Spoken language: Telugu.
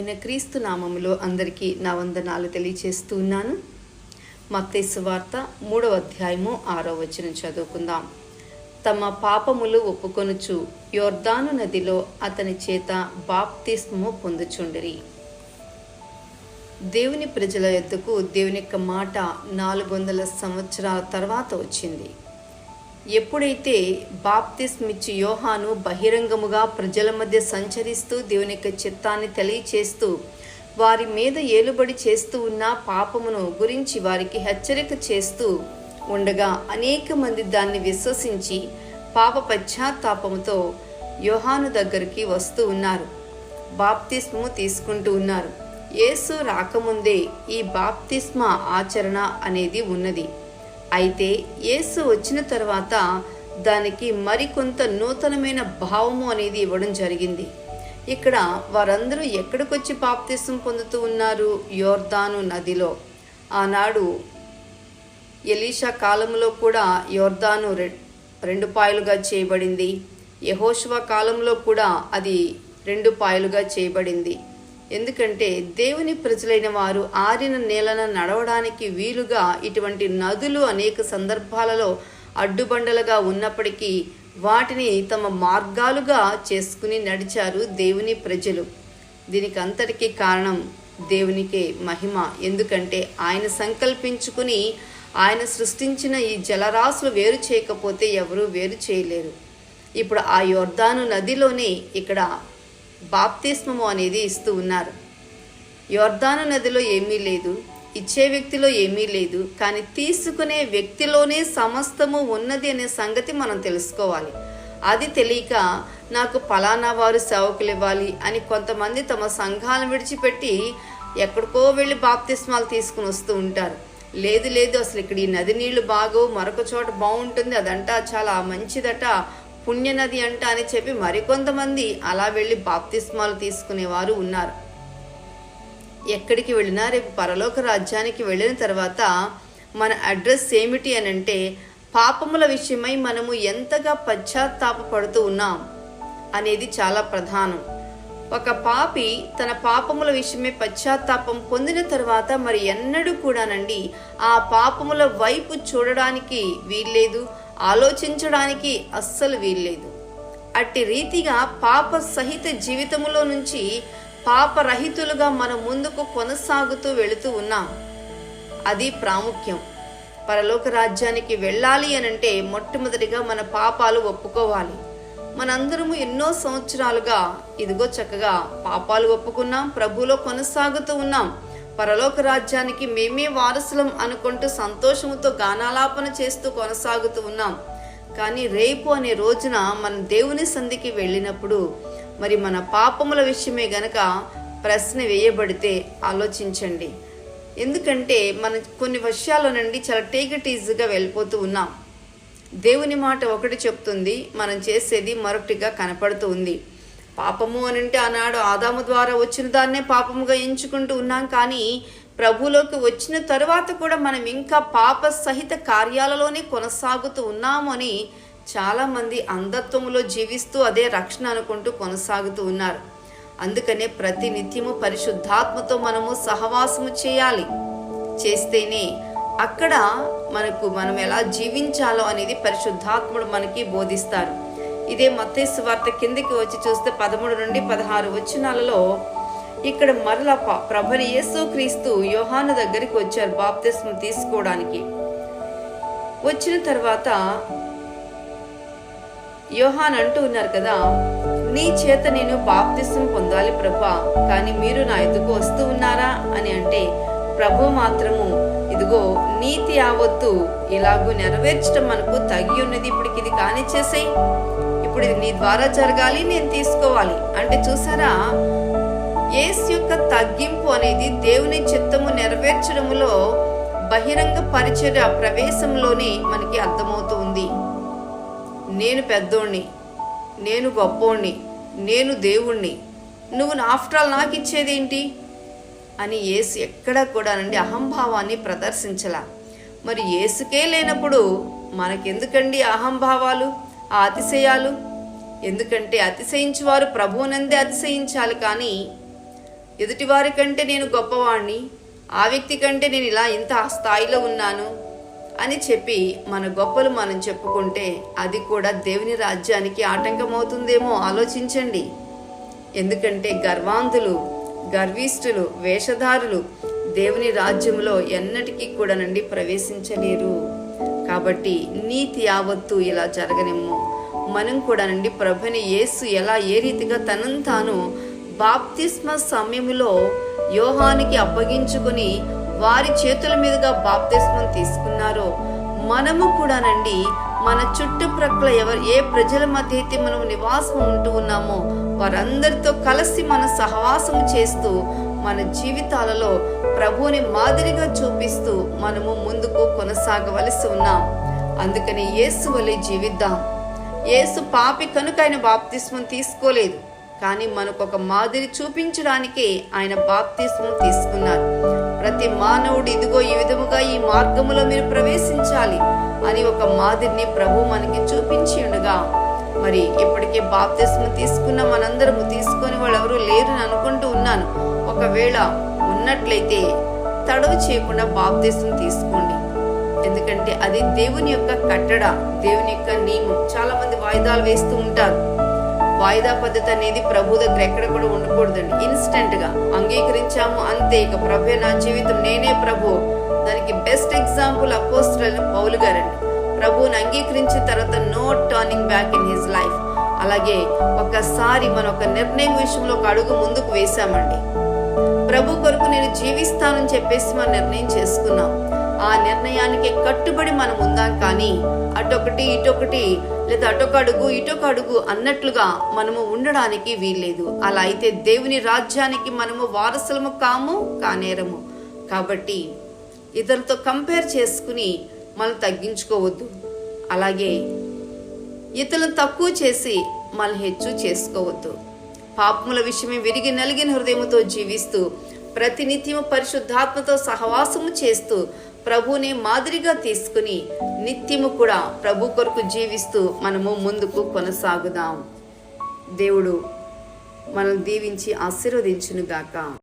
ప్రభైన క్రీస్తు నామములో అందరికీ నా వందనాలు తెలియచేస్తున్నాను. మత్తేసు వార్త మూడవ అధ్యాయము ఆరో వచనం చదువుకుందాం. తమ పాపములు ఒప్పుకొనుచు యోర్దాను నదిలో అతని చేత బాప్తిస్మము పొందుచుండిరి. దేవుని ప్రజల ఎద్దుకు దేవుని యొక్క మాట నాలుగు వందల సంవత్సరాల తర్వాత వచ్చింది. ఎప్పుడైతే బాప్తిస్మిచ్చి యోహాను బహిరంగముగా ప్రజల మధ్య సంచరిస్తూ దేవుని యొక్క చిత్తాన్ని తెలియచేస్తూ వారి మీద ఏలుబడి చేస్తూ ఉన్న పాపమును గురించి వారికి హెచ్చరిక చేస్తూ ఉండగా అనేక మంది దాన్ని విశ్వసించి పాప పశ్చాత్తాపముతో యోహాను దగ్గరికి వస్తూ ఉన్నారు. బాప్తిస్ము తీసుకుంటూ ఉన్నారు. యేసు రాకముందే ఈ బాప్తిస్మ ఆచరణ అనేది ఉన్నది. అయితే యేసు వచ్చిన తర్వాత దానికి మరికొంత నూతనమైన భావము అనేది ఇవ్వడం జరిగింది. ఇక్కడ వారందరూ ఎక్కడికొచ్చి బాప్తిస్మం పొందుతూ ఉన్నారు? యోర్దాను నదిలో. ఆనాడు ఎలీషా కాలంలో కూడా యోర్దాను రె రెండు పాయలుగా చేయబడింది. యహోష్వ కాలంలో కూడా అది రెండు పాయలుగా చేయబడింది. ఎందుకంటే దేవుని ప్రజలైన వారు ఆరిన నేలను నడవడానికి వీలుగా ఇటువంటి నదులు అనేక సందర్భాలలో అడ్డుబండలుగా ఉన్నప్పటికీ వాటిని తమ మార్గాలుగా చేసుకుని నడిచారు దేవుని ప్రజలు. దీనికి అంతటికీ కారణం దేవునికే మహిమ. ఎందుకంటే ఆయన సంకల్పించుకుని ఆయన సృష్టించిన ఈ జలరాశులు వేరు చేయకపోతే ఎవరూ వేరు చేయలేరు. ఇప్పుడు ఆ యోర్దాను నదిలోనే ఇక్కడ బాప్తిస్మము అనేది ఇస్తూ ఉన్నారు. యోర్ధాను నదిలో ఏమీ లేదు ఇచ్చే వ్యక్తిలో ఏమీ లేదు కానీ తీసుకునే వ్యక్తిలోనే సమస్తము ఉన్నది అనే సంగతి మనం తెలుసుకోవాలి. అది తెలియక నాకు ఫలానా వారు సేవకులు ఇవ్వాలి అని కొంతమంది తమ సంఘాలను విడిచిపెట్టి ఎక్కడికో వెళ్ళి బాప్తిస్మాలు తీసుకుని వస్తూ ఉంటారు. లేదు లేదు అసలు ఇక్కడ ఈ నది నీళ్ళు బాగో మరొక చోట బాగుంటుంది అదంట చాలా మంచిదట పుణ్యనది అంట అని చెప్పి మరికొంతమంది అలా వెళ్ళి బాప్తిస్మాలు తీసుకునేవారు ఉన్నారు. ఎక్కడికి వెళ్ళినా రేపు పరలోక రాజ్యానికి వెళ్ళిన తర్వాత మన అడ్రస్ ఏమిటి అని అంటే పాపముల విషయమై మనము ఎంతగా పశ్చాత్తాపడుతూ ఉన్నాం అనేది చాలా ప్రధానం. ఒక పాపి తన పాపముల విషయమే పశ్చాత్తాపం పొందిన తర్వాత మరి ఎన్నడూ కూడానండి ఆ పాపముల వైపు చూడడానికి వీల్లేదు. ఆలోచించడానికి అస్సలు వీల్లేదు. అట్టి రీతిగా పాప సహిత జీవితములో నుంచి పాపరహితులుగా మన ముందుకు కొనసాగుతూ వెళుతూ ఉన్నాం. అది ప్రాముఖ్యం. పరలోక రాజ్యానికి వెళ్ళాలి అనంటే మొట్టమొదటిగా మన పాపాలు ఒప్పుకోవాలి. మనందరము ఎన్నో సంవత్సరాలుగా ఇదిగో చక్కగా పాపాలు ఒప్పుకున్నాం ప్రభులో కొనసాగుతూ ఉన్నాం. పరలోక రాజ్యానికి మేమే వారసులం అనుకుంటూ సంతోషంతో గానాలాపన చేస్తూ కొనసాగుతూ ఉన్నాం. కానీ రేపు అనే రోజున మన దేవుని సంధికి వెళ్ళినప్పుడు మరి మన పాపముల విషయమే గనక ప్రశ్న వేయబడితే ఆలోచించండి. ఎందుకంటే మన కొన్ని విషయాల నుండి చాలా టేకటీజ్గా వెళ్ళిపోతూ ఉన్నాం. దేవుని మాట ఒకటి చెప్తుంది మనం చేసేది మరొకటిగా కనపడుతూ ఉంది. పాపము అని అంటే ఆనాడు ఆదాము ద్వారా వచ్చిన దాన్నే పాపముగా ఎంచుకుంటూ ఉన్నాం. కానీ ప్రభులోకి వచ్చిన తరువాత కూడా మనం ఇంకా పాప సహిత కార్యాలలోనే కొనసాగుతూ ఉన్నాము అని చాలామంది అంధత్వంలో జీవిస్తూ అదే రక్షణ అనుకుంటూ కొనసాగుతూ ఉన్నారు. అందుకనే ప్రతి నిత్యము పరిశుద్ధాత్మతో మనము సహవాసము చేయాలి. చేస్తేనే అక్కడ మనకు మనం ఎలా జీవించాలో అనేది పరిశుద్ధాత్ముడు మనకి బోధిస్తారు. ఇదే మత్తేసు వార్త కిందికి వచ్చి చూస్తే పదమూడు నుండి పదహారు వచ్చినాలలో ఇక్కడ మరలప ప్రభుని యేసు క్రీస్తు యోహాను దగ్గరికి వచ్చారు బాప్తిస్మం తీసుకోవడానికి. వచ్చిన తర్వాత యోహాన్ అంటూ ఉన్నారు కదా నీ చేత నేను బాప్తిస్వం పొందాలి ప్రభా కానీ మీరు నా ఎదుగు వస్తూ ఉన్నారా? అని అంటే ప్రభు మాత్రము ఇదిగో నీతి యావత్తు ఇలాగూ నెరవేర్చడం మనకు తగి ఉన్నది ఇప్పటికి ఇది కానిచ్చేసేయి. ఇప్పుడు ఇది నీ ద్వారా జరగాలి నేను తీసుకోవాలి. అంటే చూసారా? ఏసు యొక్క తగ్గింపు అనేది దేవుని చిత్తము నెరవేర్చడంలో బహిరంగ పరిచర్య ప్రవేశంలోనే మనకి అర్థమవుతూ ఉంది. నేను పెద్దోణ్ణి నేను గొప్పోణ్ణి నేను దేవుణ్ణి నువ్వు ఆఫ్టర్ ఆల్ నాకు ఇచ్చేదేంటి అని ఏసు ఎక్కడా కూడా నుండి అహంభావాన్ని ప్రదర్శించలా. మరి ఏసుకే లేనప్పుడు మనకెందుకండి అహంభావాలు? ఆ అతిశయాలు ఎందుకంటే అతిశయించేవారు ప్రభువునందే అతిశయించాలి కానీ ఎదుటివారి కంటే నేను గొప్పవాణ్ణి ఆ వ్యక్తి కంటే నేను ఇలా ఇంత స్థాయిలో ఉన్నాను అని చెప్పి మన గొప్పలు మనం చెప్పుకుంటే అది కూడా దేవుని రాజ్యానికి ఆటంకమవుతుందేమో ఆలోచించండి. ఎందుకంటే గర్వాంధులు గర్విష్ఠులు వేషధారులు దేవుని రాజ్యంలో ఎన్నటికీ కూడా నుండి ప్రవేశించలేరు. కాబట్టి నీతి యావత్తు ఇలా జరగనిమ్ము. మనం కూడా నుండి ప్రభుని యేసు ఎలా ఏ రీతిగా తనను తాను బాప్తిస్మ సమయంలో యోహానికి అప్పగించుకొని వారి చేతుల మీదుగా బాప్తిస్మం తీసుకున్నారో మనము కూడానండి మన చుట్టుప్రక్కల ఎవరు ఏ ప్రజల మధ్య అయితే మనం నివాసం ఉంటూ ఉన్నామో వారందరితో కలిసి మన సహవాసం చేస్తూ మన జీవితాలలో ప్రభువుని మాదిరిగా చూపిస్తూ మనము ముందుకు కొనసాగవలసి ఉన్నాం. అందుకని యేసు వలె జీవిద్దాం. యేసు పాపి కనుక ఆయన బాప్తిస్మం తీసుకోలేదు. కానీ మనకు ఒక మాదిరి చూపించడానికి ఆయన బాప్తిస్మం తీసుకున్నారు. ప్రతి మానవుడు ఇదిగో ఈ విధముగా ఈ మార్గములో మీరు ప్రవేశించాలి అని ఒక మాదిరిని ప్రభు మనకి చూపించి ఉండగా మరి ఇప్పటికే బాప్తిస్మం తీసుకున్న మనందరము తీసుకొని వాళ్ళు ఎవరు లేరు అనుకుంటూ ఉన్నాను. ఒకవేళ ఉన్నట్లయితే తడవు చేయకుండా బాప్తీసం తీసుకోండి. ఎందుకంటే అది దేవుని యొక్క కట్టడ దేవుని యొక్క నియమం. చాలా మంది వాయిదాలు వేస్తూ ఉంటారు. వాయిదా పద్ధతి అనేది ప్రభు దగ్గర ఎక్కడ కూడా ఉండకూడదండి. ఇన్స్టెంట్గా అంగీకరించాము అంతే. ఇక ప్రభు నా జీవితం నేనే ప్రభు. దానికి బెస్ట్ ఎగ్జాంపుల్ అపోస్టల్ పౌలు గారండి. ప్రభువుని అంగీకరించిన తర్వాత no turning back in his life. అలాగే ఒకసారి మన ఒక నిర్ణయం విషయంలో ఒక అడుగు ముందుకు వేశామండి. ప్రభు కొరకు నేను జీవిస్తానని చెప్పేసి మనం నిర్ణయం చేసుకున్నాం. ఆ నిర్ణయానికి కట్టుబడి మనం ఉందాం కానీ అటొకటి ఇటొకటి లేదా అటొక అడుగు ఇటొక అడుగు అన్నట్లుగా మనము ఉండడానికి వీల్లేదు. అలా అయితే దేవుని రాజ్యానికి మనము వారసులము కాము కానేరము. కాబట్టి ఇతరులతో కంపేర్ చేసుకుని మనం తగ్గించుకోవద్దు. అలాగే ఇతరులను తక్కువ చేసి మనం హెచ్చు చేసుకోవద్దు. పాపముల విషయమే విరిగి నలిగిన హృదయముతో జీవిస్తూ ప్రతినిత్యము పరిశుద్ధాత్మతో సహవాసము చేస్తూ ప్రభునే మాదిరిగా తీసుకుని నిత్యము కూడా ప్రభు కొరకు జీవిస్తూ మనము ముందుకు కొనసాగుదాం. దేవుడు మనం దీవించి ఆశీర్వదించునుగాక.